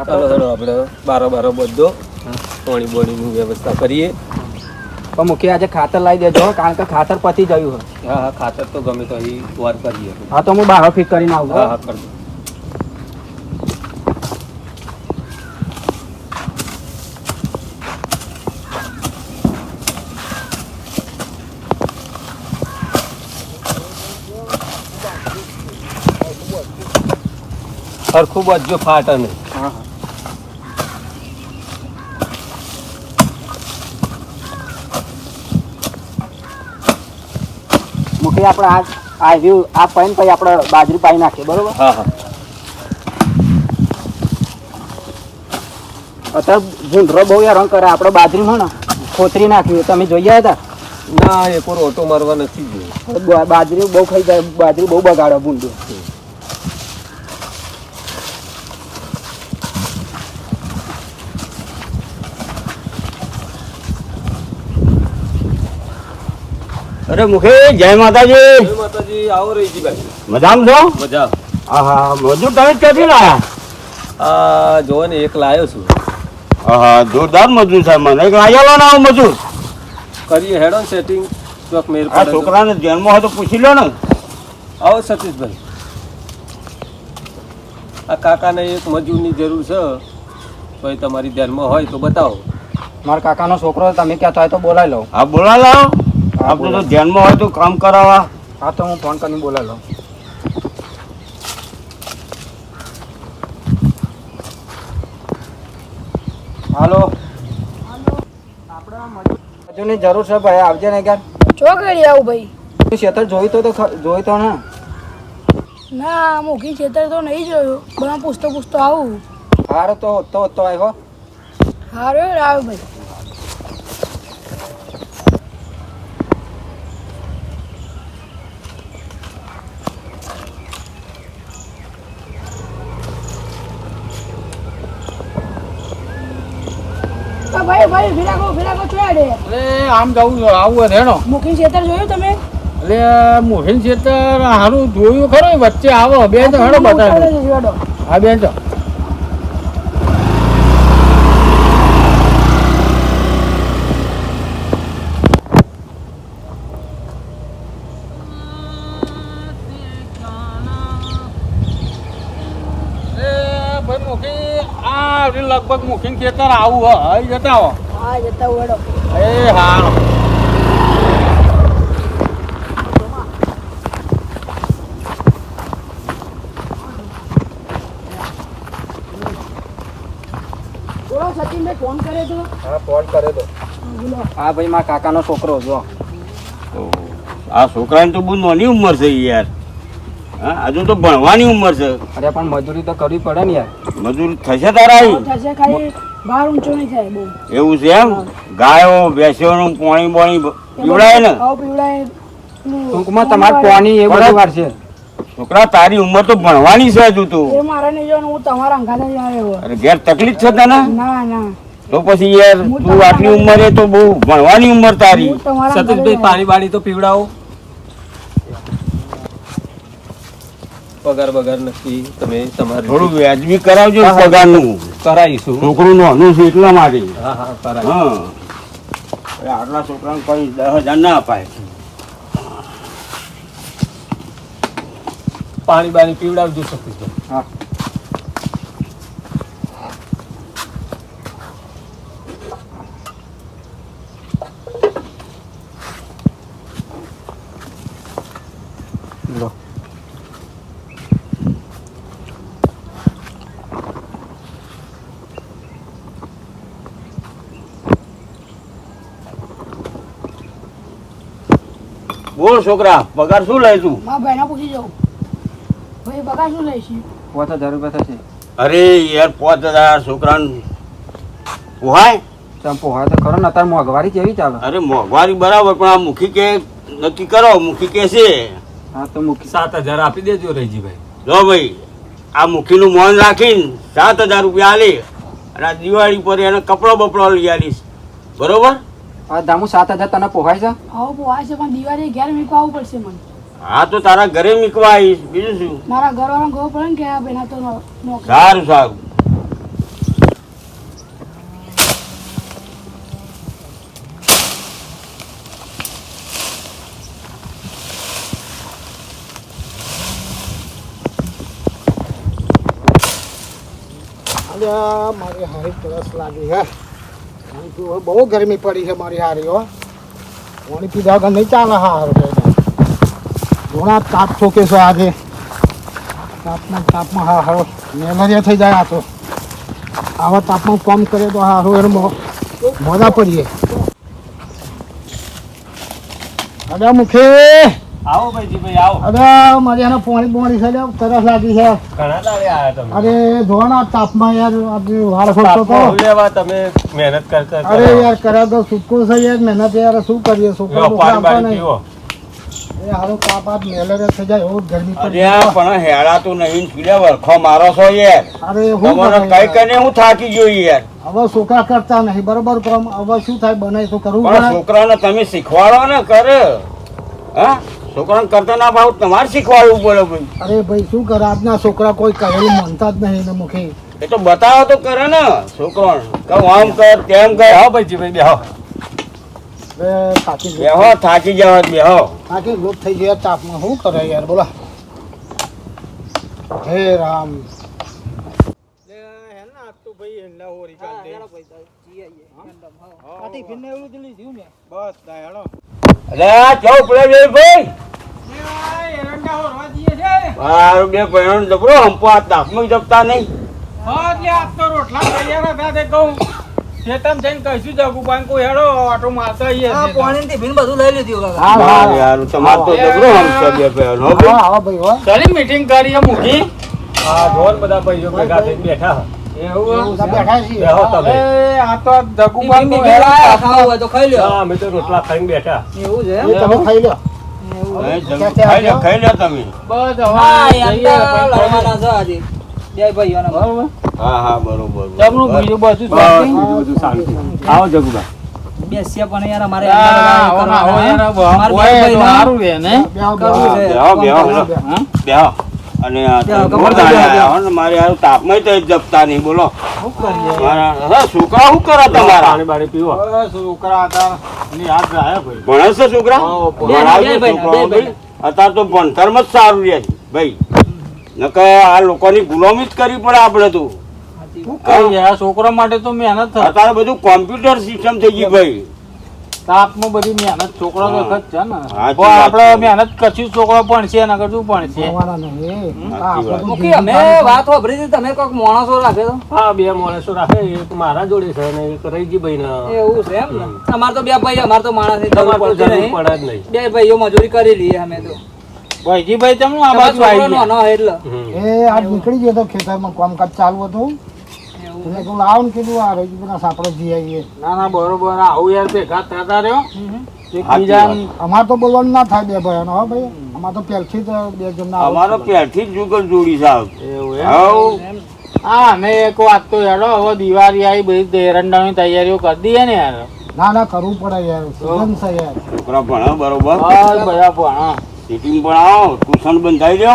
ચાલો ચાલો આપણે બારો બારો બધો પાણી બોણીની વ્યવસ્થા કરીએ. પણ મુખ્ય આજે ખાતર લાવી દેજો કારણ કે ખાતર પતી ગયું છે. હા હા ખાતર તો ગમે તો અહીં વાર કરીએ. હા તો હું બારો ફિટ કરીને આવું હા હા. કરજો સરખું બધું ફાટ નહીં હા આપણે આ આ વ્યૂ આ પાઈને પછી આપણે બાજરી પાઈ નાખીએ બરોબર? હા હા. અત્યારે ભૂંડરો બહુ હેરાન કરે આપણે બાજરીમાં ને ખોતરી નાખીએ. તમે જોઈ હતા? ના એ કોઈ ઓટો મારવા નથી જોયું બાજરી બહુ ખાઈ જાય બાજરી બહુ બગાડે ભૂંડું. અરે મુખે જય માતાજી. જય માતાજી આવો રહીજીભાઈ મજામાં છો? મજા. આહા મજૂર તમે ક્યાંથી લાયા? આ જો ને એક લાયો છું. આહા જોરદાર મજૂર સાહેબ મને. એક લાયેલો ના આવો મજૂર. કરીએ હેડો સેટિંગ ચોક મેર આ છોકરાને જન્મ હોય તો પૂછી લો ને. આવો સતીશભાઈ. આ કાકાને એક મજૂરની જરૂર છે. કોઈ તમારી ધ્યાનમાં હોય તો બતાવો. મારા કાકાનો છોકરો તમે કહેતા હોય તો બોલાવી લો. હા બોલા લાવો. આપણે તો. ધ્યાનમાં હોય તો કામ કરાવવા હા તો હું ફોન કરીને બોલાવી લઉં. હાલો. આપણે મજૂરની જરૂર છે ભાઈ આવજે ને ક્યાર ચોકડી આવું ભાઈ? તું ખેતર જોઈ તો જોઈ તો ને. ના મૂકી ખેતર તો નહીં જોયું. બધા પૂછતો પૂછતો આવું. હારો તો તો તો આવ્યો હારું આવ્યો ભાઈ તો ભાઈ ભાઈ ફિરાકો ફિરાકો ચોયા અરે આમ જવું આવું હેણો મૂકી ખેતર જોયું તમે? એટલે મોહિન ખેતર હારું જોયું ખરો વચ્ચે આવો બે તો હેડો બતાવો હા બેન તો મુખી લગભગ મુખીન ખેતર આવું હોય જતા હો. હા જતા વડો એ હા સચિનભાઈ ફોન કર્યો તો. હા ફોન કરે તો. હા ભાઈ મારા કાકાનો છોકરો જો. આ છોકરાની તો બહુ નાની ઉંમર છે યાર. હા હજુ તો ભણવાની ઉંમર છે. અરે પણ મજૂરી તો કરવી પડે ને યાર. મજૂરી થશે તારા? થશે ખાલી. બહાર ઊંચો નહીં થાય બહુ. એવું છે એમ? ગાયો ભેંસોનું પાણી બોણી પીવડાય ને? આવું પીવડાય ટૂંકમાં તમારે પાણી એ બધું વાર છે. છોકરા તારી ઉંમર તો ભણવાની છે હજુ તું. એ મારે નહીં જવાનું હું તમારા અંગાને જ આવ્યો અરે ઘેર તકલીફ છે તને? ના ના. તો પછી યાર તું આટલી ઉંમરે તો બહુ ભણવાની ઉંમર તારી. હું સતીશભાઈ પાણી બાણી તો પીવડાવો. પગાર બગાર નથી તમે તમારે થોડું વ્યાજબી કરાવજો પગારનું કરાવીશું. છોકરું નાનું છે એટલા માટે. હા હા કરાવી આટલા છોકરાને કઈ દસ હજાર ના અપાય. પાણી બાણી પીવડાવજો સતીશભાઈ. હા. બોલ છોકરા પગાર શું લે તું? મારા ભાઈને પૂછી જાઉં. ભાઈ પગાર શું લઈશું પોતા હજાર રૂપિયા થશે. અરે યાર પાંચ હજાર છોકરાને. પોહાય? ચંપો હોય તો કરો ને અત્યારે મોંઘવારી કેવી ચાલે? અરે મોંઘવારી બરાબર પણ આ મુખી કે નક્કી કરો મુખી કે છે? હા તો મુખી સાત હજાર આપી દેજો રહીજીભાઈ. જો ભાઈ આ મુખીનું મોન રાખીને સાત હજાર રૂપિયા આલી અને આ દિવાળી પર એને કપડો બપડો લઈ આલીશ. બરોબર? આ દામુ સાત હજાર તને પોહાય છે? હા પોહાય છે પણ દિવાળી ઘેર મીકવા આવવું પડશે મને. હા તો તારા ઘરે મીકવા આવીશ. બીજું શું? મારા ઘર વાળા ગો પડે ને કે આ બેના તો સારું સારું. મારી હારી તરસ લાગી હા બહુ ગરમી પડી છે મારી હારી, હો. પાણી પીધા વગર નહીં ચાલે હારું ઘણા તાપ ઠોકે છે આજે. તાપમાં તાપમાં હા હારો મેલેરિયા થઈ જાય આ તો. આવા તાપમાં કામ કરે તો હારું એને મોડા પડીએ. અડા મુખી! આવો ભાઈજી ભાઈ આવો. અરે મારી આને પોણી પોણી છે તરસ લાગી છે. ઘણા દાડે આયા તમે અરે જો ને તાપમાં યાર આજે વાળ ખોલતો તો તાપમાં લેવા તમે મહેનત કરતા અરે યાર કરા તો સુકો છે યાર મહેનત યાર શું કરીએ? સુકો પાણી પાણી પીવો. એ હારો તાપ આપ મેલેરિયા થઈ જાય એવું ગરમી પડી અરે પણ હેળાતું નહીં પીડે વરખો મારો છો યાર. અરે હું તમારે કઈ કઈને હું થાકી ગયો યાર. હવે છોકરા કરતા નહીં બરોબર? પણ હવે શું થાય બને તો કરવું પણ પડે છોકરાને તમે શીખવાડો ને કરે. હા? છોકરાને કરતા ના ભાવ તમારે શીખવાડવું પડે ભાઈ. અરે ભાઈ શું કરે? આજના છોકરા કોઈ કહેલું માનતા જ નહીં એના મુખી. એ તો બતાવો તો કરે ને છોકરો કહું આમ કર તેમ કર. હા ભાઈજી ભાઈ બેહો. બે થાકી બેહો થાકી જવા બેહો. થાકી લોક થઈ ગયા તાપમાં શું કરે યાર બોલા. હે રામ. આ ટિફિન ને એવું જ લીધું ને અરે આ ચૌ પડે છે ભાઈ? મારું બે પૈણો જબરો હંપો આ તાપમાં જપતા નહીં. હા એટલે આજ તો રોટલા તૈયાર હતા તે કહું ખેતમ જઈને જગુબાન કોઈ હેડો આટો મારતા આવીએ આ છીએ. પાણી ટિફિન બધું લઈ લીધું કાકા. હા હા. હા યાર તમારે તો જબરો હંપો બે પૈણો હો હા ભાઈ. હા ભાઈ હો. ચાલી meeting કરીએ મૂકી. આ જોન બધા ભાઈઓ ભેગા થઈને બેઠા હા. અમે તો રોટલા ખાઈને બેઠા. એવું છે? એ તમે ખાઈ લો હવે જમ- ખાઈ લો ખાઈ લો તમે. બસ હા હવે એમ જઈએ તો પછી લડવાના છે આજે. બે ભાઈઓને બરોબર. હા હા બરોબર જમણું બરોબર. બીજું બધું બસ શાંતિ? બીજું બધું શાંતિ. આવો જગુબા. બેસ્યા પણ યાર અમારે યાર, સારું ને? બેહો, બેહો. બેહો, અને આ મારે હારું તાપમાં તો જપતા નહીં બોલો. મારા છોકરા શું કરે તમારા? છોકરા હતા ની હાથ રહ્યા ભાઈ. ભણે છે છોકરા? અત્યારે તો ભણતરમાં જ સારું રહે ભાઈ. નકર આ લોકોની ગુલામી જ કરવી પડે આપણે તો. આ છોકરા માટે તો મહેનત અત્યારે બધું કોમ્પ્યુટર સિસ્ટમ થઈ ગઈ ભાઈ. તાપમાં બધી મહેનત છોકરા તો હા. છે ને. પણ આપણે મહેનત કરશું છોકરા ભણશે નકર શું ભણશે. ભણવાના નહીં. આ સાચી આપણે તો મૂકી અમે વાત વાપરી હતી તમે કોઈક માણસો રાખે તો? હા બે માણસો રાખે એક મારા જોડે છે અને એક રઈજીભાઈ ને એવું છે એમ ને? અમારે તો બે ભાઈ અમારે તો માણસ. પડે બે ભાઈઓ મજૂરી કરી લઈએ અમે તો. ભાઈજીભાઈ તમને આ બાજુ આવી એટલે. એ આજ નીકળી ગયો તો ખેતરમાં કામકાજ ચાલુ હતું. એટલે તું લાવ ને કીધું આ રજૂના સાપડો જઈ આવીએ. ના ના બરોબર. આવું યાર ભેગા થતા રહ્યો. અમાર તો બોલવાનું ના થાય બે ભાઈ હો ભાઈ. અમાર તો પહેલથી જ બે જણના અમારો પહેલથી જ જુગલ જોડી સાહેબ એવું હા અમે એક વાત તો હેડો હવે દિવાળી આવી બધી દેરંડાની તૈયારીઓ કરી દઈએ ને યાર. ના ના કરવું પડે યાર. સિઝન છે યાર. છોકરા ભણે બરોબર. બધા પણ હા સિટિંગ પણ આવો ટ્યુશન બંધાઈ દો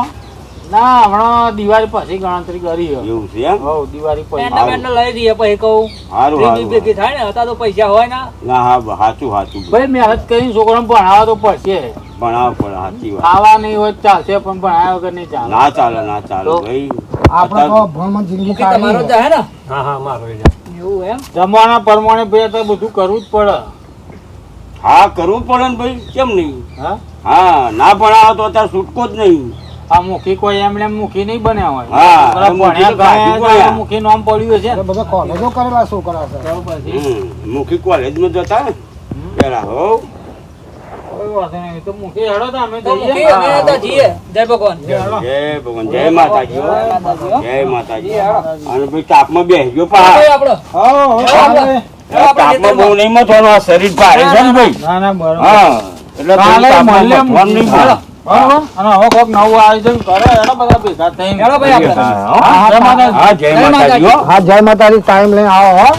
ના હમણાં દિવાળી પછી ગણતરી કરી એવું છે એમ? હવ દિવાળી પછી. પેન્ડા લઈ દઈએ પછી કહું. સારું રીંગી સારું ભેગી થાય ને હતા તો પૈસા હોય ને. ના હા સાચું સાચું ભાઈ મહેનત કરીને છોકરાને ભણાવવા તો પડશે. ભણાવ પડે સાચી વાત. ખાવા નહીં હોય ચાલશે પણ ભણાવ્યા વગર નહીં ચાલે. ના ચાલે ના ચાલે ભાઈ. આપણે તો ભણમાં જિંદગી કાઢી તમારો જ હે ને. હા હા મારો જ. એવું એમ? જમવાના પ્રમાણે ભાઈ તો બધું કરવું જ પડે. હા કરવું પડે ને ભાઈ કેમ નહીં? હા? હા ના ભણાવો તો અત્યારે છૂટકો જ નહીં. આ મુખી કોઈ એમ એમ મુખી નહીં બન્યા હોય. હા, મુખી નામ પડ્યું છે. બધા કોલેજો કરેલા છોકરા છે? મુખી કોલેજમાં જતા ને? પેલા હો. તાપમાં તાપમાં બહુ નહીં મથવાનું શરીર ભારે છે ને ભાઈ? ના ના બરોબર. હા એટલે તાપમાં બરોબર અને હવે કોઈક નવું આયોજન કરે એનો બધા ભેગા જય માતાજી. હા જય માતાજી. હો હા જય માતાજી. ટાઈમ લઈને આવો હો.